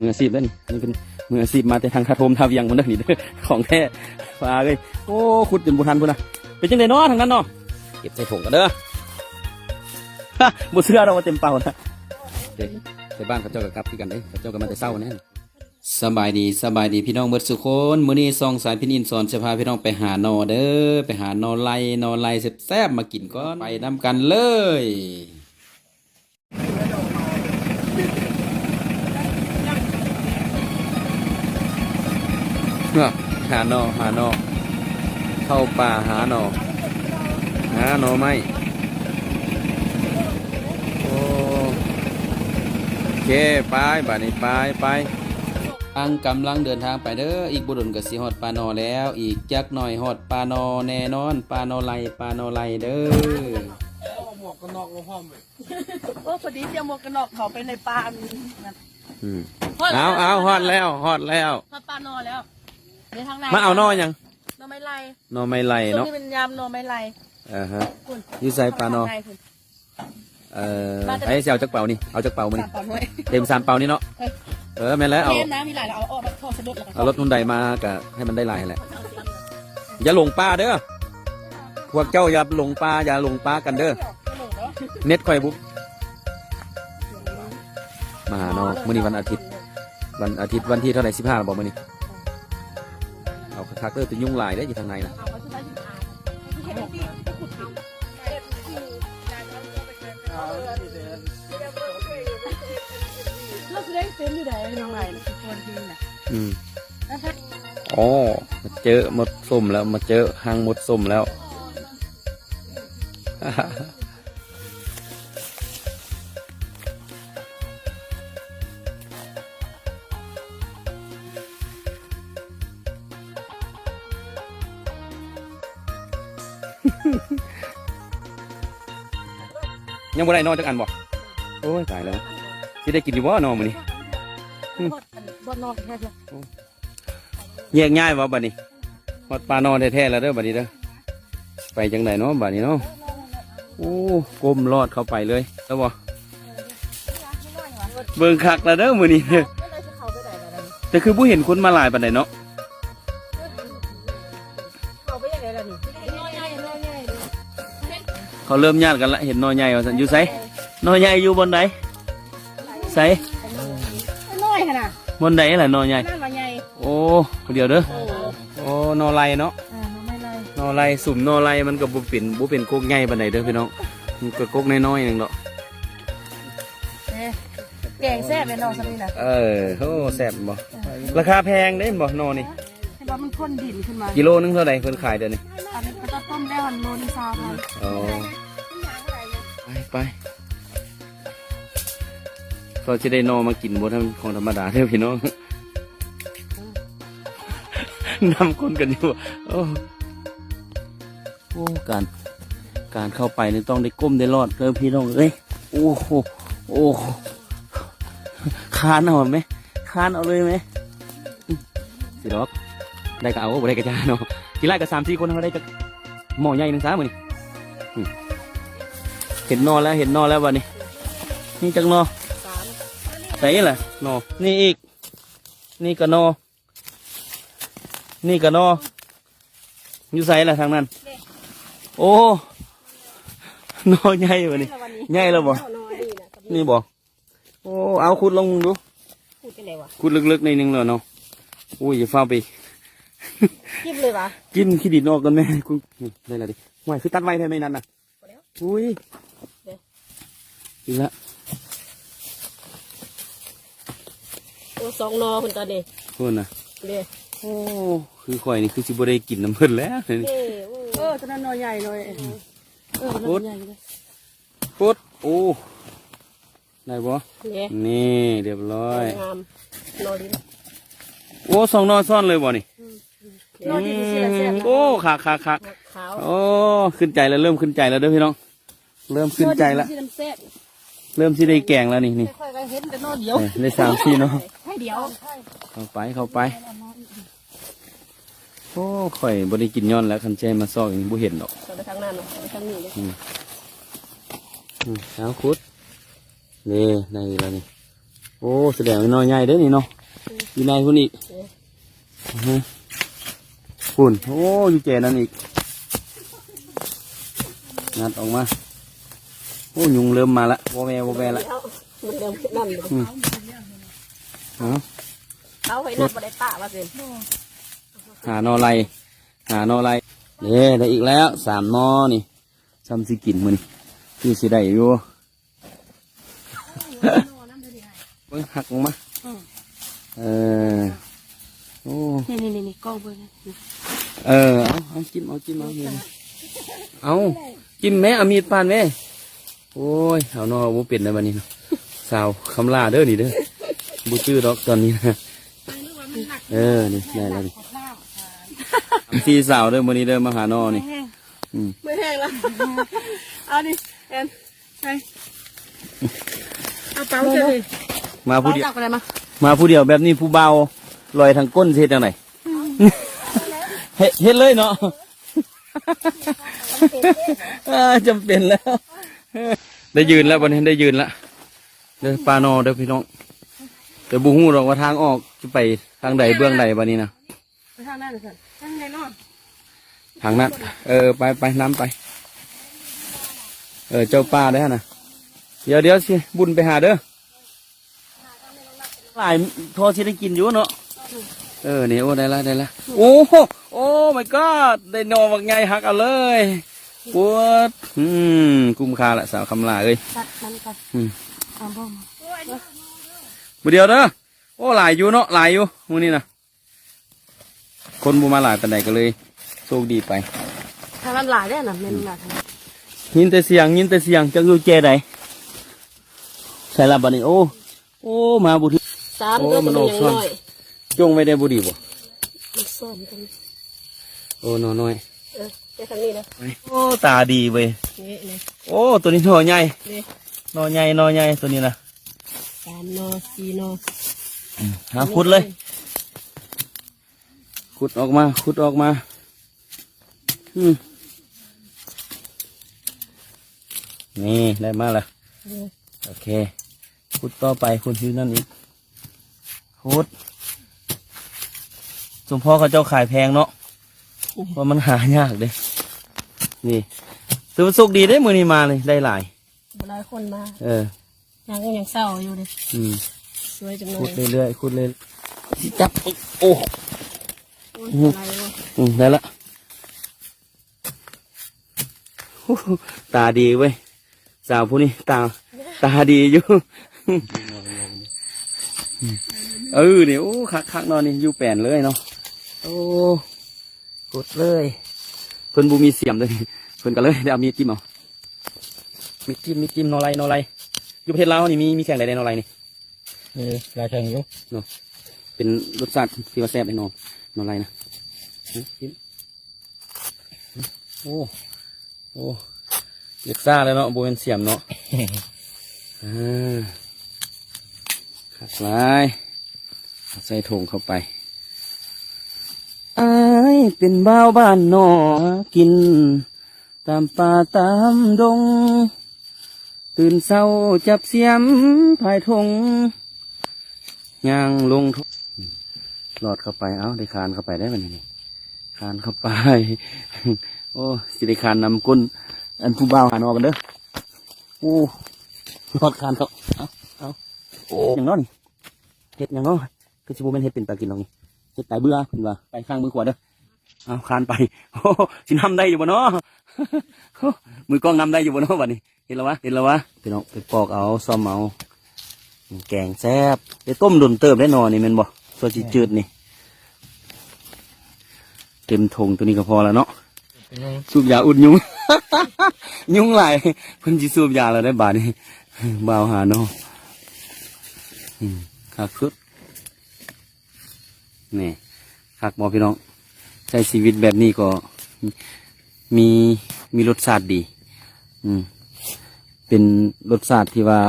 มืออาชีพแล้วนี่นนี้เป็นมืออาชีพมาแต่ทางคาโทมทาเวียงคนนั้นนี่เด้อของแท้ฟ้าเลยโอ้ขุดจนบุทันพุ่นนะเป็นจังไดเนาะทางนั้นเนาะเก็บใส่ถุงกันเด้อฮะบุเสื้อเราเต็มเป่านะเด้ไปบ้านเขาเจ้ากับกลับคือกันเด้เขาเจ้าก็มาแต่เศร้าแน่สบายดีสบายดีพี่น้องเบิดสุคนมื้อนี้ซองสายพินินสอนจะพาพี่น้องไปหานอเด้อไปหานอไลนอไลแซ่บๆมากินก่อนไปนํกันเลย เนาะหาหนอหาหนอเข้าป่าหาหนอหาหนอไม้โอ้โอเคไปบ้านนี้ไปไปอังกำลังเดินทางไปเด้ออีกบุรุษกับสีฮอดปานอแล้ว อีกจักหน่อยฮอดปานอแน่นอนปานอไลปานอไลเด้อหมวกกันน็อกมาพร้อมเลยโอ้พอดีเตรียมหมวกกันน็อกเขาไปในป่ามีนั่นอืมเอาเอาฮอดแล้วฮอดแล้วมาป่านอแล้ว ในทางไหนมาเอาหนอยังนอไม้ไล่หนอไม่ไลส่วนเนาะนี้เป็นยำนอไม้ไล่อ่าฮะคุณอยูใส่ปานอทงใคุณเอ่อไอ้เสี่ยวจักเป่านี่เอาจักเป่ามาสานี่มปอนไว้เต็มสามเป่านี่เนาะเฮ้ยเออแม่นแล้วเอาเทนนะมีหลายแล้วเอาออกมาทอดสะดุดแล้วก็เอารถนุ่นใดมากะให้มันได้หลายแหละอย่าหลงป่าเด้อพวกเจ้าอย่าหลงป่าอย่าหลงป่ากันเด้อเน็ตคอยบุ๊กมาหาน้องมื้อนี้วันอาทิตย์ วันอาทิตย์วันที่เท่าไหร่สิบห้าบอกมื้อนี้เอา คักๆเด้อจะยุ่งหลายเด้ออยู่ทางในน่ะเราจะได้เต็มอยู่ไหนน้องไหนนะทุกคนที่น่ะอืม อ๋อมาเจอหมดส้มแล้วมาเจอหางหมดส้มแล้ว ยังบ่ได้นอนจักอันบ่โอ้ยตายแล้วสิได้กินอยู่บ่นอนมื้อนี้บนนอกแค่เดียวแยกง่ายบ่บัดนี้ฮอดปลานอนแท้ๆแล้วเด้อบัดนี้เด้อไปจังไดเนาะบัดนี้เนาะโอ้ก้มลอดเข้าไปเลยแล้วบ่เบิ่งคักแล้วเด้อมื้อนี้เด้อไม่ได้จะเขาไปไหนแล้วนี่แต่คือผู้เห็นคนมาหลายปานใดเนาะ เขาเริ่มญาติกันละเห็นนอใหญ่ว่าซั่นอยู่ไสนอใหญ่อยู่บนใดไสน้อยขนาดบนใดล่ะนอใหญ่นั่นว่าใหญ่โอ้เดี๋ยวเด้อโอ้โอ้นอไลเนาะอ่าไม่เลยนอไลสุ่มนอไลมันก็บ่เป็นบ่เป็นโกกใหญ่ปานใดเด้อพี่น้องมันก็โกกน้อยๆหนึงเนาะแกงแซ่บเลยน้องสมินะเออโอ้แซ่บบ่ราคาแพงเด้บ่นอนี่ให้ว่ามันข้นดินขึ้นมากิโลนึงเท่าไหร่เพิ่นขายเดี๋ยวนี้อันนี้ก็จะต้ มแล้วหันโลนึงซาวพันอ๋อไปไปก็จะได้นอมากินบ่ทำของธรรมดาเด้อพี่น้องนำคนกันอยู่โอ้โอ้การการเข้าไปนี่ต้องได้ก้มได้รอดเด้อพี่น้องเอ้ยโอ้โหโอ้โหคานเอาไหมคานเอาเลยไหมอืมสิดอกได้ก็เอาบ่ได้ก็จ้าเนาะทีแรกก็สามสี่คนเขาได้จะ หม้อใหญ่หนึ่งสามมือนี่อืมเห็นนอแล้วเห็นนอแล้ววันนี้ นี่จังนอสามไหนล่ะนอนี่อีก นี่ก็นอนี่ก็นออยู่ใส่ล่ะทางนั้น โอ้นอใหญ่วะนี่วันนี้ใหญ่แล้วบ่น้อยดีนะนี่บ่โอ้เอาขุดลงดูพูดกันเลยวะขุดลึกๆในอยหนึงเลยเนาะอุ้ยอย่าเฝ้าไป กินเลยวะกินขี้ดินออกกันแม่คุณนี่ได้และดิห่วยคือตัดไว้ได้ไหมนั่นน่ะพอแล้วอุ้ยเดี๋ยวอีกแล้วโอ้สองนอคุณตอนนี้คุณน่ะเด้โอ้คือข่อยนี่คือสิบ่ได้กินน้ำเพิ่นแล้วนี่เอ้เออตอนนั้นนอใหญ่เลยเออพุดใหญ่เลยปุ๊ดโอ้ได้บ่เนี่ยนี่เรียบร้อยงามนอลิ้นโอ้สองนอซ่อนเลยบ่นี่น อลิ้นสิละแซ่บโอ้คักคักคักขาวโอ้ขึ้นใจแล้วเริ่มขึ้นใจแล้วเด้อพี่น้อง เริ่มขึ้นใจแล้วนอลิ้นสิน้ำแซ่บเริ่มสิได้แกงแล้วนี่นี่ค่อยๆก็เห็นแต่นอเดียวเอ้ยได้สามสี่เนาะให้เดียวเข้าไปเข้าไป โอ้ข่อยบ่ได้กินย้อนแล้วคันใจมาซอกอย่างนี้บ่เห็นดอกไปทางนั้นเนาะไปทางนี้เลยอืมเอาคุดนี่ในแล้วนี่โอ้แสดงว่าน้อยใหญ่เด้อนี่เนาะอยู่ในพุ่นอีกอือุ่น โอ้ยเจนั่นอีก งัดออกมา โอ้ยุงเริ่มมาละวอแววอแวละมันเริ่มขึ้นนั่นเลยเอาเขาไปนับมาได้ป่ามาสิหานอไรหานอไรเด้ได้อีกแล้วสามนอนี่ซ้ำสิกินมันที่สิได้อยู่เบิ่งหักลงมาเออโอ้นี่นี่นี่นี่กล้องเบิ่ง เออเอาเอาจิ้มเอาจิ้มเอาเงินเอาจิ้มแม่เอามีดปานแม่โอ้ยเอานอบ่เป็นนะบัดนี้เนาะสาวคำลาเด้อนี่เด้อบูชื่อดอกตอนนี้นะเออนี่ได้แล้วนี่สี่สาวเด้อมื้อนี้เด้อมาหานอนี่อืมไม่แห้งแล้วเอาดิแอนไปเอาเปล่าเฉยมาๆผู้เดียวจับอะไรมามาผู้เดียวแบบนี้ผู้เบาลอยทางก้นสิเฮ็ดจังได เฮ็ดเฮ็ดเลยเนาะอ่าจำเป็นแล้ว ได้ยืนแล้ววันนี้ได้ยืนแล้วเด้อปลานอเด้อพี่น้องแต่บูฮู้หรอกว่าทางออกจะไปทางใดเบื้องใดวันนี้นะไปทางนั้นเลยสิทางไหนเนาะทางนั้น เออไปไปน้ำไป เออเจ้าป้าได้อนะเดี๋ยวเดี๋ยวสิบุญไปหาเด้อหลายพอสิได้กินอยู่เนาะ เออนี่โอ้ได้ละได้ละโอ้โหโอ้ my god ได้หนอบักไงหักเอาเลยปวดอืมคุ้มค่าละสาวคำลาเอ้ยตัดนั้นกันอืมเอาบ่มามือเดียวเด้อโอ้หลายอยู่เนาะหลายอยู่มื้อนี้นะคนบูมาหลายปานใดก็เลยโชคดีไปทางนั้นหลายได้อน่ะแม่นหลายทางนั้นยินแต่เสียงยินแต่เสียงจักอยู่เจใดใส่ละบัดนี้โอ้โอ้มาบุทีสามโอ้ตัวมัมันนออออกกซ่อนน้อย จงไม่ได้บุดีบ่มันซ่อนกันโอ้นอน้อยเออไปทางนี้นะโอ้ตาดีเว้ยนี่นี่โอ้ตัวนี้หนอใหญ่นี่หนอใหญ่หนอใหญ่ตัวนี้นะสามโนสี่โนหาขุดเลยขุดออกมาขุดออกมาอืมนี่ได้มาแล้วเออโอเคขุดต่อไปขุดที่นั่นอีกขุด สมพ่อเขาเจ้าขายแพงเนาะเพราะมันหายากเด้นี่ถือว่าสุกดีได้มือนี้มาเลยได้หลายหลายคนมาเออยังก็ยังเศร้าอยู่เลยอืมสวยจังเลขุดยเรื่อยๆขุดเลยสิจับอีกโอ้โอ้ยอะไรวะอืมได้ละฮู้ตาดีเว้ยสาวผู้นี้ตาตาดีอยู่เออเนี่ยโอ้คักคักๆเนอนนี่อยู่แปลนเลยเนาะ โอ้กดเลย เพิ่นบูมีเสียมเลย เพิ่นก็เลยได้เอามีดจิ้มเอา มีดจิ้มมีดจิ้มนอไรนอไรอยู่ประเทศลาวนี่มีมีแข่งอะไรในนอไรนี่เออลายแข่งอยู่เป็นรสชาติที่ว่าแซ่บแน่นอนนอไรนะหึจิ้มโอ้โอ้เด็กซ่าเลยเนาะบูเป็นเสียมเนาะอ่าขัดลายใส่ถุงเข้าไปอาย เป็นบ้าวบ้านนอกิน ตามป่าตามดง ตื่นเศร้าจับเสียมภายทงย่างลงทุหลอดเข้าไป เอ้า ได้คานเข้าไปได้ไหมนี่คานเข้าไป โอ้สิได้คานนำก้น อันผู้บ่าวหานอกันเด้อ โอ้หลอดคานเขาเอาเอาโอ้อย่างน้อยเห็ดอย่างน้อยคือชิบูเป็นเห็ดเป็นปลากินหรอกนี่เห็ดตายเบื่อเพิ่นว่าไปข้างมือขวาเด้อ เอาคานไปโอ้สินำได้อยู่บ่เนาะมือกล้องนำได้อยู่บนโน้บัดนี้ เห็นแล้ววะเห็นแล้ววะพี่น้องไปปอกเอาซ่อมเอาแกงแซ่บไปต้มโดนเติมได้นอนนี่มันบ่ส่วนจีจืดนี่ เต็มทงตัวนี้ก็พอแล้วเนาะสูบยาอุดยุง ยุงหลเพิ่นสิสูบยาแล้วได้บาดนี้บ่าวหาเนาะคักสุดนี่คักบ่พี่น้อง ใช้ชีวิตแบบนี้ก็มีมีรสชาติดี อืม เป็นรสชาติที่ว่า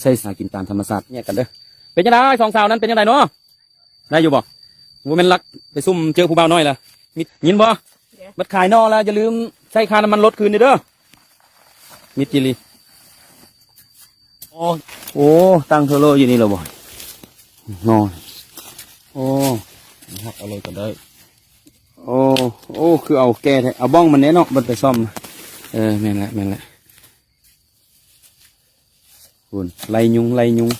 ใช่สากินตามธรรมชาติเนี่ยกันเด้อเป็นยังไงสองสาวนั้นเป็นยังไงเนาะได้อยู่บ่ว่าเป็นรักไปซุ่มเจอผู้บ่าวน้อยล่ะมิยินบ่บัดขายนอแล้วอย่าลืมใช้ค่าน้ำมันรถคืนเด้อมิดจิลีโอ้โอ้ตั้งเทอร์โลอยู่นี่เหรอบ่นอนโอ้ หักเอาเลยก็ได้ โอ้ โอ้ คือเอาแก้แท้เอาบ้องมันเนี้ยเนาะมันไปซ่อมนะเออแม่นละแม่นละคุณไล่ยุงไล่ยุง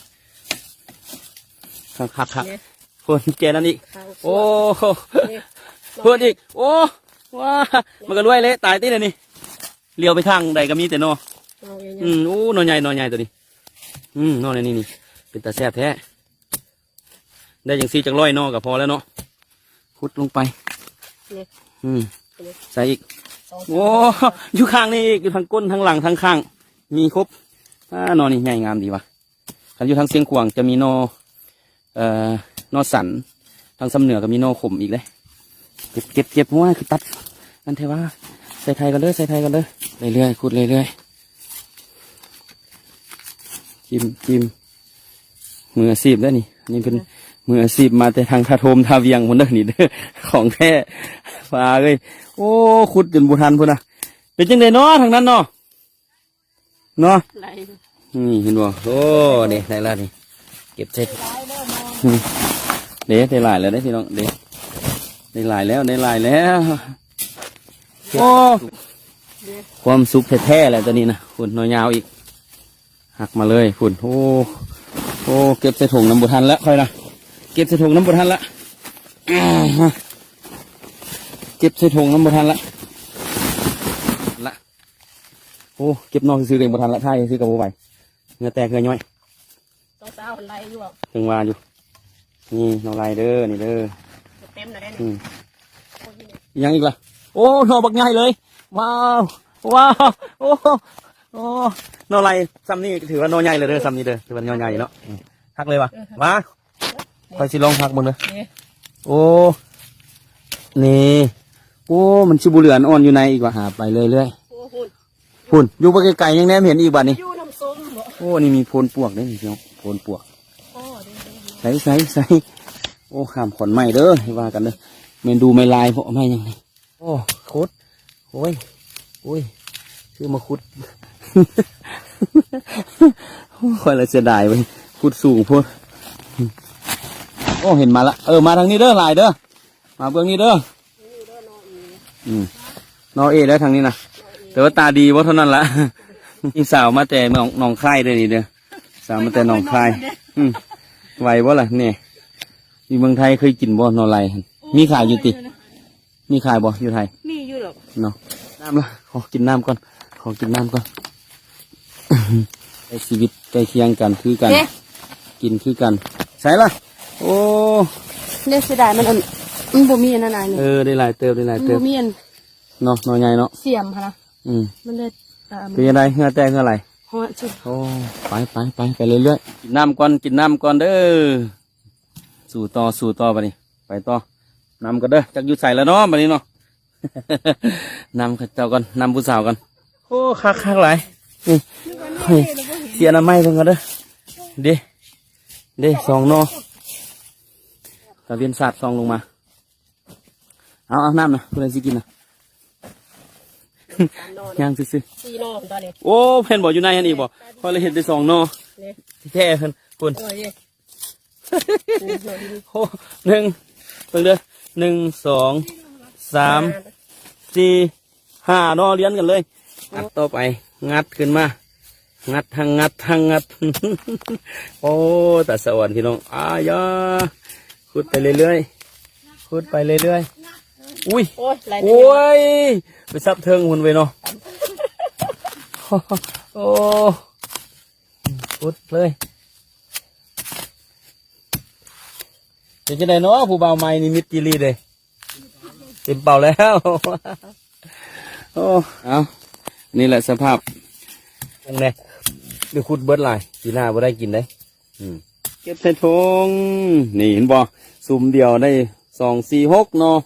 คักคักคักคนแกนั่นอีก โอ้โหเพื่อนอีก โอ้ว้ามันก็รวยเละตายตีเลยนี่เลี้ยวไปทางใดก็มีแต่นออืมโอ้นอใหญ่นอใหญ่ตัวนี้ อืมนอในนี่นี่เป็นตาแซ่บแท้ ได้อย่างซี่จังร้อยนอก็พอแล้วเนาะขุดลงไปอืมใส่อีกโอ้อยู่ข้างนี่อีกอยู่ทางก้นทางหลังทางข้าง มีครบอ่านอนี่ใหญ่งามดีว่ะคันอยู่ทางเสียงขวางจะมีนอเอ่อนอสัน ทางสำเหนือก็มีนอขมอีกเลยเก็บเก็บเก็บหัวคือตัดนั่นเทว่าใส่ไทยกันเลยใส่ไทยกันเลยเรื่อยๆขุดเรื่อยๆจิ้มจิ้มมืออาชีพแล้วนี่อันนี่เป็น มืออาชีพมาแต่ทางทาโทมทาเวียงคนเด้อนี่เด้อของแท้ฟ้าเลยโอ้ขุดจนบุทันพุ่นนะเป็นจังไดเนาะทางนั้นเนาะเนาะนี่เห็นบ่โอ้เด็ได้ล้วนี่เก็บเสร็จเด็ได้หลายแล้วได้พี่น้องเด็ได้หลายแล้วได้หลายแล้วโอ้ความสุขแท้ๆแหละตัวนี้นะคุณน้อยยาวอีกหักมาเลยคุณโอ้โอ้เก็บใส่ถุงน้ำบุทันแล้วค่อยนะ เก็บใส่ถุงน้ำบุทันละอ่าฮะเก็บใส่ถุงน้ำบุทันละละโอ้เก็บนอกซื้อเองบุทันละท่ายซื้อกับบุไหวเงือแตกเงือย่อยต้องสาวไหลอยู่อะถึงว่าอยู่ นี่น้องลายเด้อนี่เด้อเต็มเลยอืมยังอีกล่ะโอ้หนอบักใหญ่เลย ว้าวว้าวโอ้โอ้หนอลายซ้ำนี่ถือว่าหนอใหญ่เลยเด้อซ้ำนี่เด้อถือว่าหนอใหญ่เนาะอืมพักเลยวะมา คอยสิลองพักมึงเลยโอ้ นี่ โอ้ มันชิบุเหลือนอ่อนอยู่ในอีกว่าหาไปเรื่อยโอ้โหๆพุ่นอยู่ไปไกลๆยังแนมเห็นอีกบัดนี้ อยู่น้ำส้มบ่โอ้ นี่มีโพนปวกด้วยนี่พี่น้องโพนปวกโอ้เด้อใส่ใส่ใส่โอ้ขามขอนใหม่เด้อให้ว่ากันเด้อเมนดูไม่ลายเพราะไม่ยังไงโอ้คุดโอ้ยโอ้ยชื่อมาคุด คอยละเสียดายไปคุดสูงพูด โอ้เห็นมาละเออมาทางนี้เด้อลายเด้อมาเบื้องนี้เด้ออืมนอเอได้ทางนี้นะแต่ว่าตาดีว่าเท่านั้นละนี่สาวมาแต่หนองหนองคายเด้อนี่เด้อสาวมาแต่หนองคาย อืมไหวบ่ล่ะเนี่ยอยู่เมืองไทยเคยกินบ่นอไลหั่นมีขายอยู่ติมีขายบ่อยู่ไทยมีอยู่หรอกเนาะน้ำละขอกินน้ำก่อนขอกินน้ำก่อนในชีวิตใกล้เคียงกันคือกัน กินคือกัน ใช่ละ โอ้เนี่ยเสียดายมันอันมันบ่มีอันนั้นอันนี้เออได้หลายเติบได้หลายมันเติบบ่มีอันเนาะนอใหญ่เนาะเสียมค่ะนะอืมมันเลยอ่ามัเป็นยังไงเงื่อแตกเงื่อไหลฮอดสุดโอ้ไปไปไปไปเรื่อยๆกินน้ำก่อนกินน้ำก่อนเด้อสู่ต่อสู่ต่อไปนี่ไปต่อน้ำก็เด้อจักอยู่ใส่แล้วเนาะบัดนี้เนาะ นำข้าเจ้าก่อนนำผู้สาวก่อนโอ้คักคักหลายนี่เฮ้ยเสียน้ำไม้เพิ่นก่อนเด้อเด้เด้สองเนอ ตะเวียนสาดซองลงมา เอาเอาน้ำนะเพื่อนสิกินนะย่างซื่อสี่นอตอนนี้ๆโอ้เพิ่นบอกอยู่ในอันอีกบ่พอเลยเห็นได้สองเนอนี่แท้เพิ่นคุณโอ้ยโอ้หนึ่งเพิ่งเด้อหนึ่งสองสามสี่ห้านอเลี้ยนกันเลยงัดต่อไป งัดขึ้นมา งัดทางงัดทางงัด โอ้แต่สวรรค์พี่น้องอายา ขุดไปเรื่อยๆขุดไปเรื่อยๆอุ้ยโอ้ยไหลโอ้ยไปซับเทิงหุ่นไปเนาะโอ้ขุดเลยเดี๋ยวจะได้เนาะผู้บ่าวใหม่นี่มิตรจิรีเลยเต็มเป่าแล้วโอ้เอานี่แหละสภาพตรงนี้ดูขุดเบิดหลายปีหน้าบ่ได้กินได้อืม เก็บใส่ถุงนี่เห็นบ่ซุ่มเดียวได้สองสี่หกเนาะ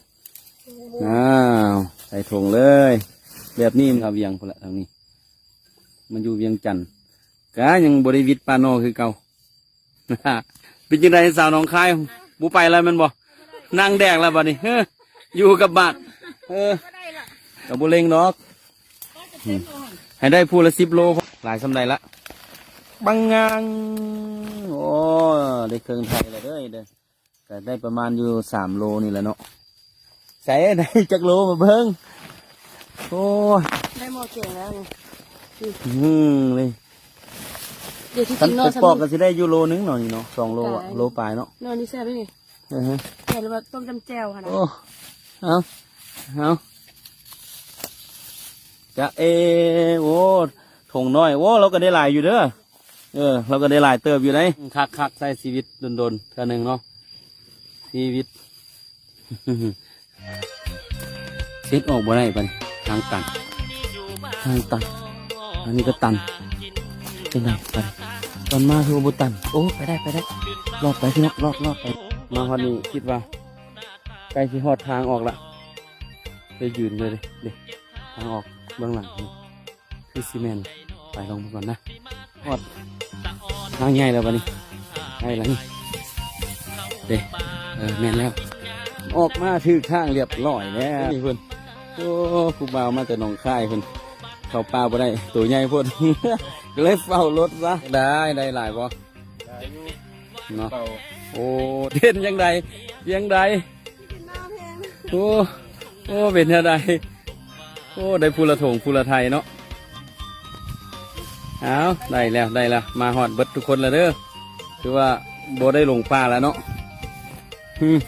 อ้าวใส่ถุงเลย แบบนี้มันเอาเวียงพนละทางนี้ มันอยู่เวียงจันทน์กะยังบริวิตปานโนคือเก่าเป็นยังไงสาวหน้องคายบูไปแล้วแมันบ่นั่งแดกแล้วบัดนี้เฮ้ออยู่กับบาทเออกับบุเลงดอกอืมให้ได้พูละสิบโลพอหลายสำใดละบังงางโอ้ ได้เครื่องไทยแล้วเด้อเด้อก็ได้ประมาณอยู่สามโลนี่แหละเนาะใส่ได้จักโลมาเบิ่งโอ้ยได้หมอเก่งแล้วไงอืมเลยเดี๋ยวที่คัจนริงไปเนาะปอกก็สิได้อยู่โลนึงเนาะนี่เนาะสองโลอะโลปลายเนาะนอนนี่แซ่บไหมนี่อือฮะแก่หรือว่าต้มจำแจ่วค่ะนะโอ้เอาเอาจะเอโอ้ถงน้อยโอ้เราก็ได้หลายอยู่เด้อ เออเราก็ได้หลายเติบอยู่ไหนคักคักใส่ชีวิตโดนๆเท่านึงเนาะชีวิตเช็ดออกบ่ได้ปะนี่ทางตันทางตันอันนี้ก็ตันเป็นไงไปตอนมาคือบุตัน โอ้ไปได้ไปได้รอดไปพี่นกรอดรอดไปมาฮอดนี่คิดว่าใกล้ที่ฮอดทางออกละไปยืนเลยเลยเด็กทางออกเบื้องหลังคือซีเมนต์ไปลงไปก่อนนะฮอด ทางใหญ่แล้วปะนี่ใช่แล้วนี่เด็กเออแม่นแล้ว ออกมาถือข้างเรียบร้อยแล้วนี่เพิ่นโอ้ครูบ่าวมาแต่หนองค่ายเพิ่นเข้าป่าบ่ได้ตัวใหญ่โพดก็เลยเฝ้ารถซะได้ได้หลายบ่เนาะเป่าโอ้เด่นยังไงยังไงโอ้โอ้เป็นยังไงโอ้ได้พูละถงพูละไทยเนาะ เอาได้แล้วได้แล้วมาหอดเบิดทุกคนแล้วเด้อคือว่าโบได้ลงป่าแล้วเนาะอืม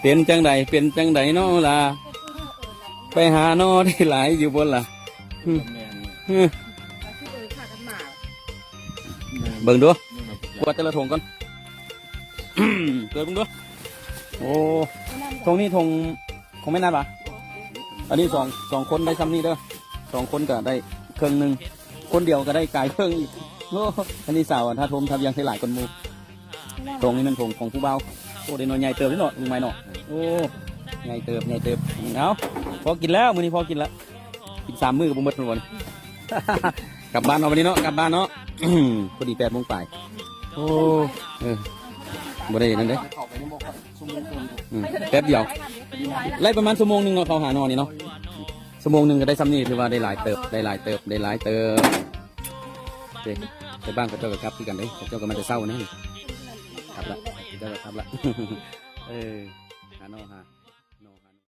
เป็นจังใดเป็นจังใดเนาะล่ะไปหาเนาะได้หลายอยู่บนล่ะเบิ่งดูกวดแต่ละถงก่อนเกิดเบิ่งดูโอ้ทงนี้ทงคงไม่นานปะอันนี้สองสองคนได้ซ้ำนี่เด้อสองคนก็ได้เครื่องหนึ่ง คนเดียวก็ได้กายเครื่องอีกโอ้อันนี้สาวอะถ้าทมทำยังใช้หลายคนหมูทงนี้มันทงของผู้เบาโอ้ได้หน่อยใหญ่เติบนิดหน่อยลุงไม่หน่อยโอ้ใหญ่เติบใหญ่เติบเอาพอกินแล้วมื้อนี้พอกินแล้วกินสามมื้อกับบุ้มเบิดทุกวันกลับบ้านเนาะวันนี้เนาะกลับบ้านเนาะพอดีแปดโมงปลายโอ้เออบ่ได้นั่นเด้อืมแป๊บเดียวไล่ประมาณชั่วโมงหนึงเนาะเขาหานอนนี่เนาะชั่วโมงหนึงก็ได้ซ้ำนี่ถือว่าได้หลายเติบได้หลายเติบได้หลายเติบ เด้ไปบ้านกับเจ้ากับกลับคือกันเด้เขาเจ้าก็มันจะเศร้านี่กลับละเจ้ากับครับละเออหานอนหา